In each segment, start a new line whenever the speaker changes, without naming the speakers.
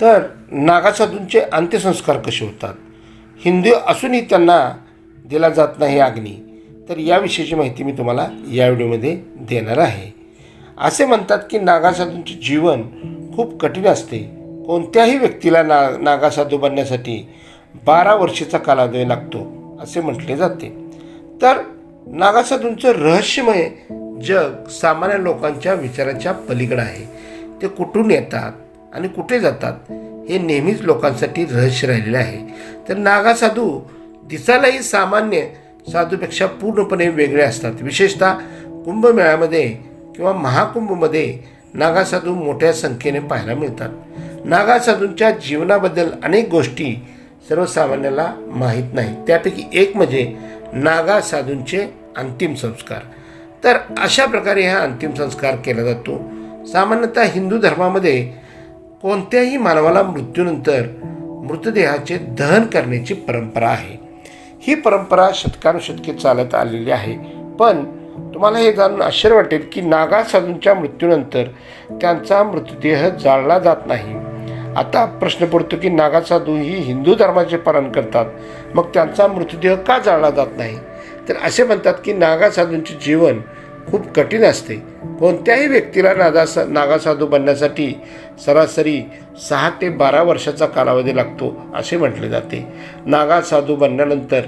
तर नागासाधूंचे अंत्यसंस्कार कसे होतात? हिंदू असूनही त्यांना दिला जात नाही अग्नी. तर याविषयीची माहिती मी तुम्हाला या व्हिडिओमध्ये देणार आहे. असे म्हणतात की नागासाधूंचे जीवन खूप कठीण असते. कोणत्याही व्यक्तीला ना नागासाधू बनण्यासाठी बारा वर्षाचा कालावधी लागतो असे म्हटले जाते. तर नागासाधूंचं रहस्यमय जग सामान्य लोकांच्या विचाराच्या पलीकडं आहे. ते कुठून येतात? आणि कुठे जातात हे नेहमीच लोकांसाठी रहस्य राहिलेलं आहे. तर नागासाधू दिसायलाही सामान्य साधूपेक्षा पूर्णपणे वेगळे असतात. विशेषतः कुंभमेळ्यामध्ये किंवा महाकुंभमध्ये नागासाधू मोठ्या संख्येने पाहायला मिळतात. नागासाधूंच्या जीवनाबद्दल अनेक गोष्टी सर्वसामान्याला माहीत नाही. त्यापैकी एक म्हणजे नागा साधूंचे अंतिम संस्कार. तर अशा प्रकारे हा अंतिम संस्कार केला जातो. सामान्यतः हिंदू धर्मामध्ये कोणत्याही मानवाला मृत्यूनंतर मृतदेहाचे दहन करण्याची परंपरा आहे. ही परंपरा शतकानुशतके चालत आलेली आहे. पण तुम्हाला हे जाणून आश्चर्य वाटेल की नागा साधूंच्या मृत्यूनंतर त्यांचा मृतदेह जाळला जात नाही. आता प्रश्न पडतो की नागा साधू ही हिंदू धर्माचे पालन करतात. मग त्यांचा मृतदेह का जाळला जात नाही? तर असे म्हणतात की नागा साधूंचे जीवन खूप कठीण असते. कोणत्याही व्यक्तीला नागा नागासाधू बनण्यासाठी सरासरी सहा ते बारा वर्षाचा कालावधी लागतो असे म्हटले जाते. नागासाधू बनल्यानंतर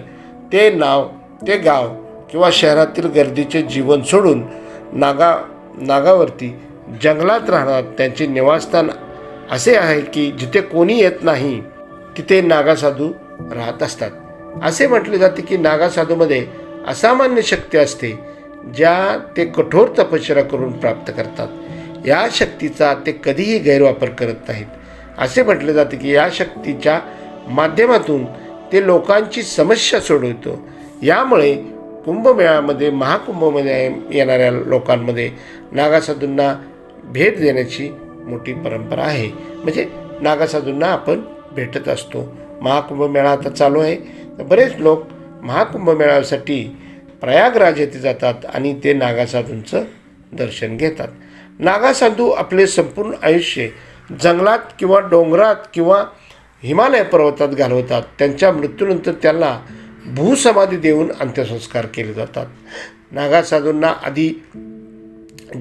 ते नाव ते गाव किंवा शहरातील गर्दीचे जीवन सोडून नागा नागावरती जंगलात राहणार त्यांचे निवासस्थान असे आहे की जिथे कोणी येत नाही तिथे नागासाधू राहत असतात. असे म्हटले जाते की नागासाधूमध्ये असामान्य शक्ती असते. ज्या ते कठोर तपश्चर्या करून प्राप्त करतात या शक्तीचा ते कधीही गैरवापर करत नाहीत. असे म्हटले जाते की या शक्तीच्या माध्यमातून ते लोकांची समस्या सोडवतो. यामुळे कुंभमेळ्यामध्ये महाकुंभमध्ये येणाऱ्या लोकांमध्ये नागासाधूंना भेट देण्याची मोठी परंपरा आहे. म्हणजे नागासाधूंना आपण भेटत असतो. महाकुंभ मेळा आता चालू आहे. तर बरेच लोक महाकुंभमेळासाठी प्रयागराज येथे जातात आणि ते नागासाधूंचं दर्शन घेतात. नागासाधू आपले संपूर्ण आयुष्य जंगलात किंवा डोंगरात किंवा हिमालय पर्वतात घालवतात. त्यांच्या मृत्यूनंतर त्यांना भूसमाधी देऊन अंत्यसंस्कार केले जातात. नागासाधूंना आधी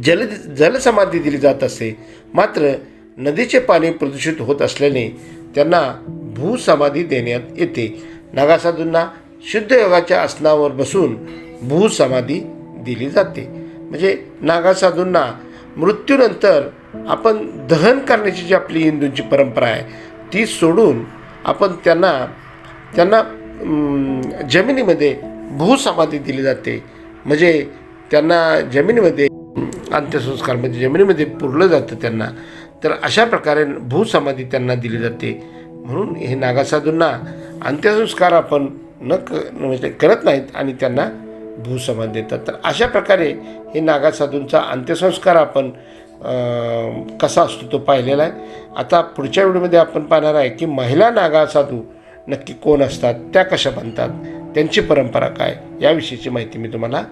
जल जलसमाधी दिली जात असे. मात्र नदीचे पाणी प्रदूषित होत असल्याने त्यांना भूसमाधी देण्यात येते. नागासाधूंना शुद्ध योगाच्या आसनावर बसून भूसमाधी दिली जाते. म्हणजे नागासाधूंना मृत्यूनंतर आपण दहन करण्याची जी आपली हिंदूंची परंपरा आहे ती सोडून आपण त्यांना त्यांना जमिनीमध्ये भूसमाधी दिली जाते. म्हणजे त्यांना जमिनीमध्ये अंत्यसंस्कार म्हणजे जमिनीमध्ये पुरलं जातं त्यांना. तर अशा प्रकारे भूसमाधी त्यांना दिली जाते. म्हणून हे नागासाधूंना अंत्यसंस्कार आपण न क म्हणजे करत नाहीत आणि त्यांना भूसमान देतात. तर अशा प्रकारे हे नागासाधूंचा अंत्यसंस्कार आपण कसा असतो तो पाहिलेला आहे. आता पुढच्या व्हिडिओमध्ये आपण पाहणार आहे की महिला नागासाधू नक्की कोण असतात त्या कशा बनतात त्यांची परंपरा काय याविषयीची माहिती मी तुम्हाला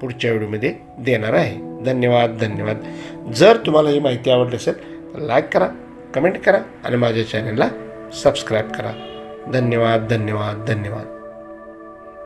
पुढच्या व्हिडिओमध्ये देणार आहे. धन्यवाद धन्यवाद. जर तुम्हाला ही माहिती आवडली असेल तर लाईक करा कमेंट करा आणि माझ्या चॅनलला सबस्क्राईब करा. धन्यवाद धन्यवाद धन्यवाद.